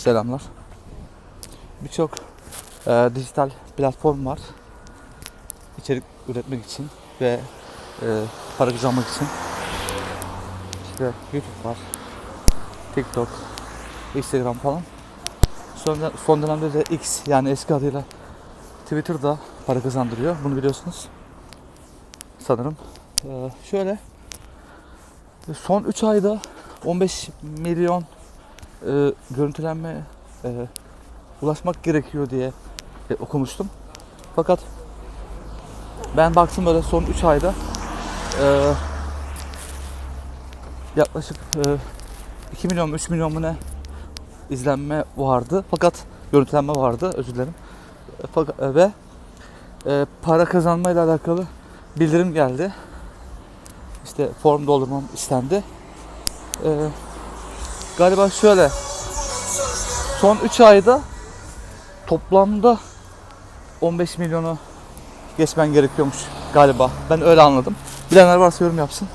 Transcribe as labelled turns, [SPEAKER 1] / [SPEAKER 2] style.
[SPEAKER 1] selamlar. Birçok e, dijital platform var. İçerik üretmek için ve e, para kazanmak için. İşte YouTube var, TikTok, Instagram falan. Son, son dönemde de X yani eski adıyla Twitter da para kazandırıyor. Bunu biliyorsunuz. Sanırım. E, şöyle son 3 ayda 15 milyon e, görüntülenme e, ulaşmak gerekiyor diye e, okumuştum. Fakat ben baktım böyle son 3 ayda e, yaklaşık e, 2 milyon mu 3 milyon mu ne izlenme vardı. Fakat görüntülenme vardı özür dilerim. E, fakat, e, ve e, para kazanmayla alakalı bildirim geldi. İşte form doldurmam istendi. E, galiba şöyle son 3 ayda toplamda 15 milyonu geçmen gerekiyormuş galiba. Ben öyle anladım. Bilenler varsa yorum yapsın.